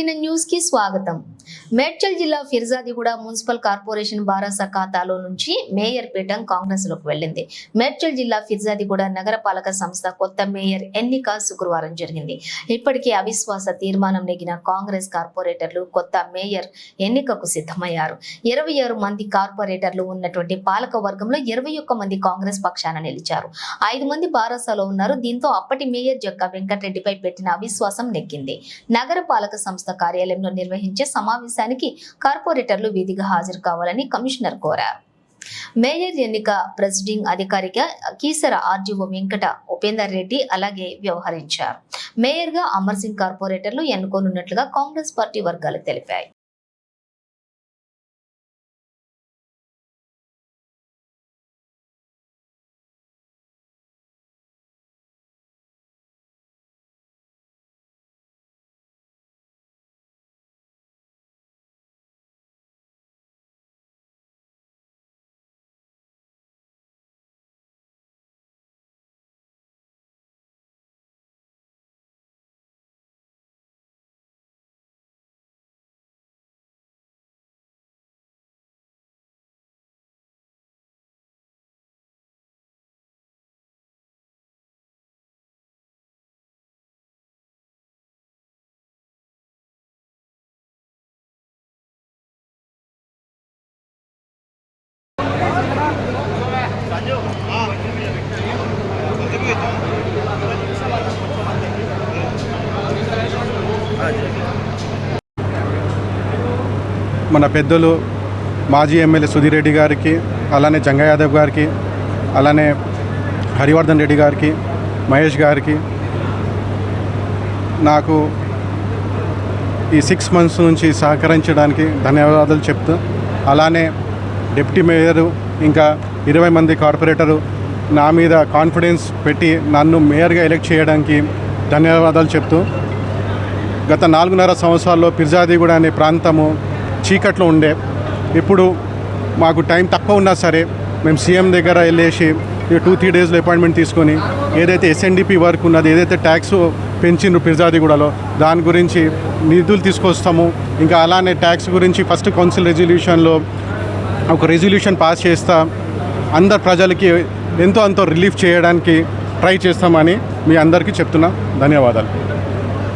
tinan స్వాగతం. మేడ్చల్ జిల్లా Peerzadiguda municipal corporation బారాస ఖాతాలో నుంచి మేయర్ పీఠం కాంగ్రెస్లోకి వెళ్ళింది మేడ్చల్ జిల్లా ఫిర్జాదిగూడ నగరపాలక సంస్థ కొత్త మేయర్ ఎన్నిక శుక్రవారం జరిగింది. ఇప్పటికే అవిశ్వాస తీర్మానం నెగిన కాంగ్రెస్ కార్పొరేటర్లు కొత్త మేయర్ ఎన్నికకు సిద్ధమయ్యారు. ఇరవై ఆరు మంది కార్పొరేటర్లు ఉన్నటువంటి పాలక వర్గంలో ఇరవై ఒక్క మంది కాంగ్రెస్ పక్షాన నిలిచారు. ఐదు మంది బారాసాలో ఉన్నారు. దీంతో అప్పటి మేయర్ జక్క వెంకటరెడ్డిపై పెట్టిన అవిశ్వాసం నెగ్గింది. నగరపాలక సంస్థ కార్యాలయం కార్యాలయంలో నిర్వహించే సమావేశానికి కార్పొరేటర్లు విధిగా హాజరు కావాలని కమిషనర్ కోరారు. మేయర్ ఎన్నిక ప్రెసిడింగ్ అధికారిగా కీసర ఆర్జీఓ వెంకట ఉపేందర్ రెడ్డి అలాగే వ్యవహరించారు. మేయర్గా అమర్ సింగ్ కార్పొరేటర్లు ఎన్నుకోనున్నట్లుగా కాంగ్రెస్ పార్టీ వర్గాలు తెలిపాయి. మన పెద్దలు మాజీ ఎమ్మెల్యే సుధీర్ రెడ్డి గారికి అలానే జంగా యాదవ్ గారికి అలానే హరివర్ధన్ రెడ్డి గారికి మహేష్ గారికి నాకు ఈ సిక్స్ మంత్స్ నుంచి సహకరించడానికి ధన్యవాదాలు చెప్తూ అలానే డిప్యూటీ మేయరు ఇంకా ఇరవై మంది కార్పొరేటరు నా మీద కాన్ఫిడెన్స్ పెట్టి నన్ను మేయర్గా ఎలక్ట్ చేయడానికి ధన్యవాదాలు చెప్తూ గత నాలుగున్నర సంవత్సరాల్లో పిర్జాదిగూడ అనే ప్రాంతము చీకట్లో ఉండే. ఇప్పుడు మాకు టైం తక్కువ ఉన్నా సరే మేము సీఎం దగ్గర వెళ్ళేసి టూ త్రీ డేస్లో అపాయింట్మెంట్ తీసుకొని ఏదైతే ఎస్ఎన్డిపి వర్క్ ఉన్నది ఏదైతే ట్యాక్స్ పెంచిండ్రు పిర్జాదిగూడలో దాని గురించి నిధులు తీసుకొస్తాము. ఇంకా అలానే ట్యాక్స్ గురించి ఫస్ట్ కౌన్సిల్ రెజల్యూషన్లో ఒక రెజల్యూషన్ పాస్ చేస్తా అందరు ప్రజలకి ఎంతో అంతో రిలీఫ్ చేయడానికి ట్రై చేస్తామని మీ అందరికీ చెప్తున్నా. ధన్యవాదాలు.